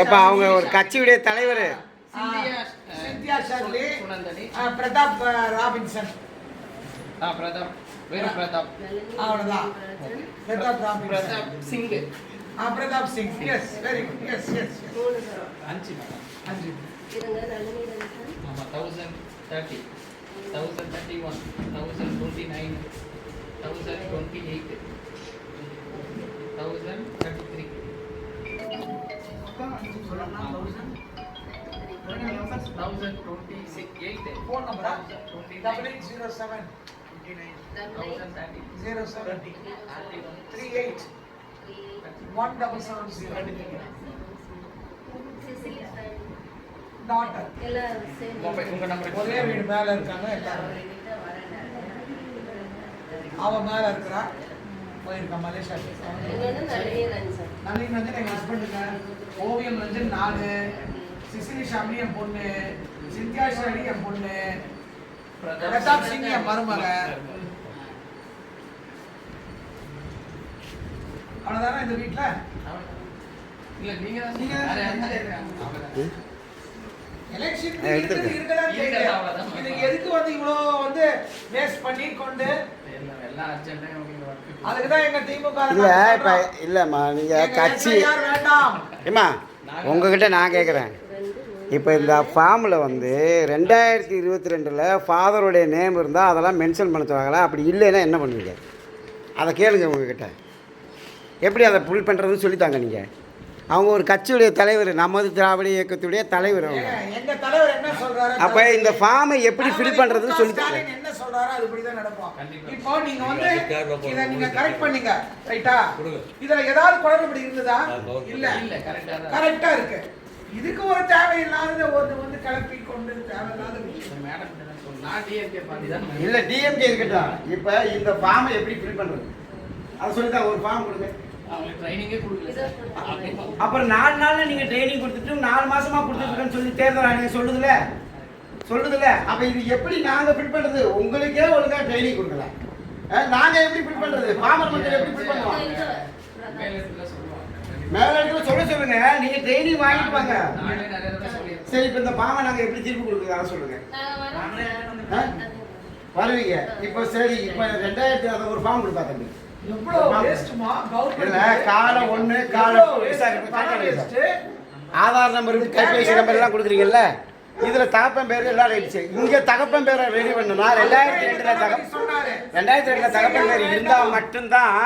ஏப்பா அவங்க ஒரு கட்சியுடைய தலைவர். Cynthia Shirley Pratap Robinson. ஆ பிரதாப். வேறு பிரதாப். அவ்வளவுதான். பிரதாப் ராபின்சன். பிரதாப் சிங் ஆ Pratap Singh. Yes very good yes yes அஞ்சு மேடம். அஞ்சு. ஆமாம் thousand thirty thousand thirty one thousand twenty nine thousand twenty eight thousand thirty three thousand twenty six eight phone நம்பரா twenty double eight zero seven thousand thirty zero seven three eight one double seven zero daughter number ஒரே வீடு மேல இருக்காங்க. எல்லாரும் அவ மேல இருக்கிறா போயிருக்கா மலேசியா நளின் வந்து எங்க ஹஸ்பண்டுங்க ஓவியம் வந்து நாலு சிசிலி ஷாமி என் பொண்ணு சிந்தியா ஷாலி என் பொண்ணு பிரதாப் சிங் என் மருமக. அவ்வளவுதானே இந்த வீட்டுல இல்ல நீங்க தான் நீங்க நீங்க தான் யார் சொன்னீங்க. யார் எலெக்ஷன் நான். இதுக்கு எதுக்கு வந்து இவ்வளோ வந்து வேஸ்ட் பண்ணி கொண்டு இல்லை இப்போ இல்லைம்மா நீங்கள் கட்சி ஏம்மா உங்ககிட்ட நான் கேட்குறேன் இப்போ இந்த ஃபார்மில் வந்து ரெண்டாயிரத்தி இருபத்தி ரெண்டில் ஃபாதருடைய நேம் இருந்தால் அதெல்லாம் மென்ஷன் பண்ண சொல்லுவாங்களா அப்படி இல்லைன்னா என்ன பண்ணுவீங்க? அதை கேளுங்க உங்ககிட்ட. எப்படி அதை புல் பண்ணுறதுன்னு சொல்லித்தாங்க நீங்கள் அவங்க ஒரு கட்சியுடைய தலைவர் நமது திராவிட இயக்கத்துடைய தலைவர் அவங்க. ஏங்க, எங்க தலைவர் என்ன சொல்றாரு? அப்போ இந்த ஃபார்மை எப்படி ஃபில் பண்ணுறதுன்னு ஸ்டாலின் என்ன சொல்றாரோ அதுபடிதான் நடப்போம் கண்டிப்பா. இப்போ நீங்க வந்து இத நீங்க கரெக்ட் பண்ணீங்க. ரைட்டா? இதுல ஏதாவது குளறுபடி இருந்ததா? இல்ல. இல்ல கரெக்டாக தான். கரெக்டா இருக்கு. இதுக்கு ஒரு தேவையில்லாத ஒரு வந்து கிளப்பி கொண்டு தேவையில்லாத விஷயம். மேடம் என்ன சொல்லுங்க நான் டிஎம்கே தான். இல்லை டிஎம்கே இருக்கட்டும். இப்போ இந்த ஃபார்மை எப்படி ஃபில் பண்ணுறது அதை சொல்லித்தாங்க ஒரு ஃபார்ம் கொடுங்க. அப்புறம் நாலு நாள்ல நீங்க ட்ரைனிங் கொடுத்துட்டு நாலு மாசமா கொடுத்துருக்கேன்னு சொல்லி தேர்தல் ஆணையம் சொல்லுதுல? சொல்லுதுல? அப்ப இது எப்படி நாங்க ஃபில் பண்றது? உங்களுக்கே ஒழுங்கா ட்ரைனிங் கொடுக்கல. நாங்க எப்படி ஃபில் பண்றது? பாமர் மக்கள் எப்படி ஃபில் பண்ணுவோம் மேல இடத்துல சொல்ல சொல்லுங்க. நீங்க ட்ரைனிங் வாங்கிட்டு வாங்க. சரி இப்ப இந்த பாமை நாங்க எப்படி திருப்பி கொடுக்குறது சொல்லுங்க. வருவீங்க. இப்போ சரி இப்போ ரெண்டாயிரத்தி அதை ஒரு ஃபார்ம் கொடுப்பா தம்பி. ஒண்ணு காலம் வேஸ்ட் ஆதார் நம்பர் கைபேசி நம்பர் எல்லாம் கொடுக்குறீங்கல்ல? இதுல தகப்பன் பேர் எல்லாம் ரைட்ஸ் இங்க தகப்பன் பேரை ரெடி பண்ணணும்னா ரெண்டாயிரத்தி ரெண்டுல சொன்னாரு. ரெண்டாயிரத்தி ரெண்டுல தகப்பன் பேர் இருந்தா மட்டும்தான்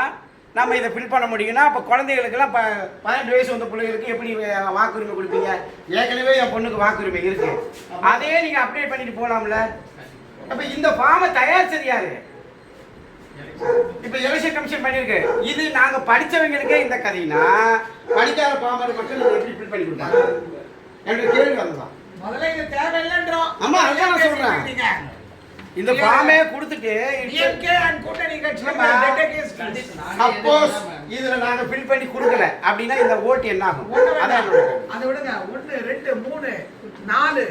நம்ம இதை ஃபில் பண்ண முடியும்னா அப்போ குழந்தைகளுக்கெல்லாம் இப்போ பதினெட்டு வயசு வந்த பிள்ளைகளுக்கு எப்படி வாக்குரிமை கொடுப்பீங்க? ஏற்கனவே என் பொண்ணுக்கு வாக்குரிமை இருக்கு. அதையே நீங்க அப்டேட் பண்ணிட்டு போலாம்ல. அப்ப இந்த ஃபார்மை தயாரிச்சது யாரு? இப்ப எலெக்ஷன் கமிஷன் பண்ணிருக்கு இது நாங்க படிச்சவங்களுக்கே இந்த கதைனா படிக்காத பாமர மக்கள் இதை எப்படி ஃபில் பண்ணி கொடுப்பாங்க என்னுடைய கேள்வி அதுதான். முதல்ல இது தேவையில்லைன்றோம். ஆமா, அதான் நான் சொல்றேன். இந்த ஃபார்மே கொடுத்துட்டு சப்போஸ் இதுல நாங்க ஃபில் பண்ணி கொடுக்கல. அப்படின்னா இந்த ஓட்டு என்ன ஆகும்? அதான். என்னோட. அதை விடுங்க. ஒண்ணு ரெண்டு மூணு நாலு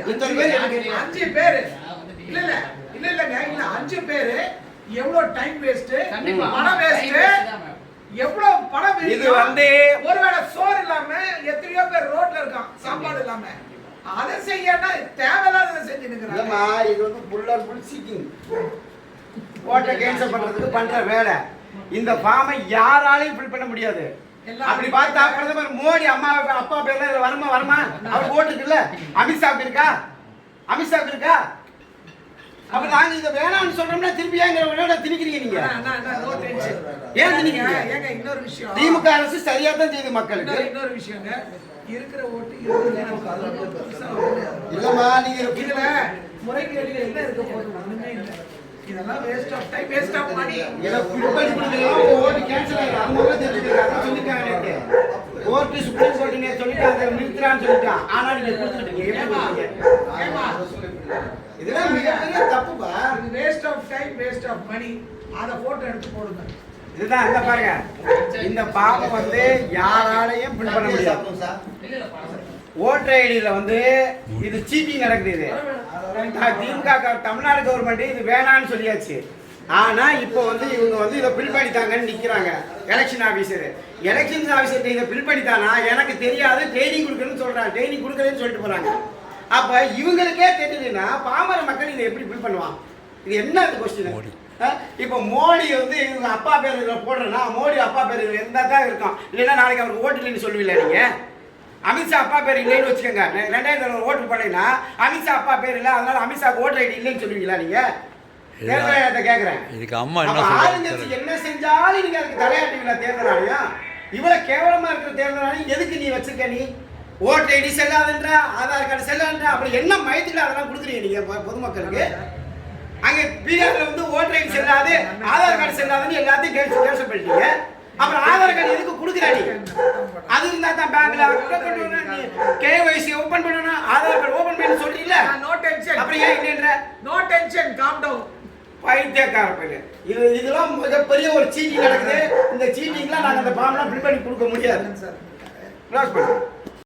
அஞ்சு பேர். இல்ல இல்ல. இல்ல இல்லங்க. இல்ல அஞ்சு பேரு. எவ்வளவு டைம் வேஸ்ட் பணம் வேஸ்ட். எவ்வளவு பணம் இது வந்து ஒருவேளை சோறு இல்லாம எத்தனையோ பேர் ரோட்ல இருக்கான் சாப்பாடு இல்லாம. அதை செய்யனா தேவையில்லாத செஞ்சு இல்லம்மா இது வந்து புல் அண்ட் புல் சீக்கிங் ஓட்டை கேன்சல் பண்றதுக்கு பண்ற வேலை. இந்த ஃபார்மை யாராலையும் ஃபில் பண்ண முடியாது. எல்லாம் அப்படி பார்த்தா பிரதமர் மோடி அம்மா அப்பா பேர்ல வருமா வருமா? அவர் ஓட்டுக்குல்ல அமித்ஷாக்கு இருக்கா? அமித்ஷாக்கு இருக்கா? நாங்க இதை வேணாம்னு சொல்றோம்னா திருப்பி ஏன் விளையாட திணிக்கிறீங்க நீங்க? ஏன் திணிக்கிறீங்க? ஏங்க இன்னொரு விஷயம். திமுக அரசு சரியா தான் செய்யுது மக்களுக்கு. இன்னொரு இன்னொரு விஷயங்க. இருக்கிற ஓட்டு. இல்லம்மா நீங்க இதுல முறைகேடுகள் என்ன இருக்க போகுது? ஒண்ணுமே இல்ல. இதெல்லாம் waste of time waste of money இதை கொடுக்கலாம் ஓட்டு கேன்சல் ஆயிடும் அது முதல்ல தெரிஞ்சுக்கிறாங்க அதான் சொல்லிட்டாங்க கோர்ட்டு சுப்ரீம் கோர்ட்டு நேத்து சொல்லிட்டாங்க நிறுத்துறான்னு சொல்லிட்டான். ஆனா நீங்க கொடுத்துட்டீங்க எப்படி கொடுத்தீங்க ஏமா இதெல்லாம் மிகப்பெரிய தப்புப்பா இது waste of time waste of money அத போட்டோ எடுத்து போடுங்க. இதுதான் இந்த பாருங்க. இந்த பாவம் வந்து யாராலையும் ஃபில் பண்ண முடியாது. ஓட்டர் ஐடியில வந்து இது சீட்டிங் நடக்குது திமுக தமிழ்நாடு கவர்மெண்ட் இது வேணான்னு சொல்லியாச்சு. ஆனா இப்போ வந்து இவங்க வந்து இதை பில் பண்ணித்தாங்கன்னு நிக்கிறாங்க. எலெக்ஷன் ஆபீசர் எலெக்ஷன் ஆபீசர் இதை பில் பண்ணித்தானா எனக்கு தெரியாது. ட்ரைனிங் கொடுக்கணும்னு சொல்றாங்க. ட்ரைனிங் கொடுக்கலன்னு சொல்லிட்டு போறாங்க. அப்ப இவங்களுக்கே தெரியலன்னா பாமர மக்கள் இதை எப்படி பில் பண்ணுவான் இது என்ன கொஸ்டின் இப்போ மோடி வந்து இவங்க அப்பா பேர் இதில் போடுறேன்னா மோடி அப்பா பேர் இதில் இருந்தால் தான் இருக்கும். இல்லைன்னா நாளைக்கு அவருக்கு ஓட்டு இல்லைன்னு சொல்லுவீங்களா நீங்கள் அமித்ஷா அப்பா பேர் இல்லைன்னு வச்சுக்கோங்க. ரெண்டாயிரத்தி ஓட்டு போட்டீங்கன்னா அமித்ஷா அப்பா பேர் இல்லை அதனால அமித்ஷாக்கு ஓட்டு ஐடி இல்லைன்னு சொல்லுவீங்களா நீங்கள் தேர்தல் கேட்குறேன் இதுக்கு அம்மா என்ன செஞ்சாலும் நீங்க அதுக்கு தலையாட்டுவீங்களா தேர்தல் ஆணையம் இவ்வளவு கேவலமா இருக்கிற தேர்தல் ஆணையம் எதுக்கு நீ வச்சிருக்க நீ? ஓட்டு ஐடி செல்லாதுன்ற ஆதார் கார்டு செல்லாதுன்ற அப்படி என்ன மயத்துல அதெல்லாம் கொடுக்குறீங்க நீங்க பொ- பொதுமக்களுக்கு? அங்க பீகார்ல வந்து ஆதார் கார்டு செல்லாதுன்னு எல்லாத்தையும் கேள்வி கேள்வி பண்ணிட்டீங்க. அப்புறம் ஆதார் கார்டு எதுக்கு கொடுக்குற நீ அது இருந்தா தான் பேங்க்ல கேஒய்சி ஓபன் பண்ணணும் ஆதார் கார்டு ஓபன் பண்ணி சொல்றீங்களா நோ டென்ஷன் அப்புறம் ஏன் இல்லைன்ற நோ டென்ஷன் காம் டவுன் பைத்தியக்கார பையன் இது இதெல்லாம் மிகப்பெரிய ஒரு சீட்டிங் நடக்குது. இந்த சீட்டிங்லாம் நாங்கள் அந்த ஃபார்ம்லாம் ஃபில் பண்ணி கொடுக்க முடியாது. சார். க்ளோஸ் பண்ணு.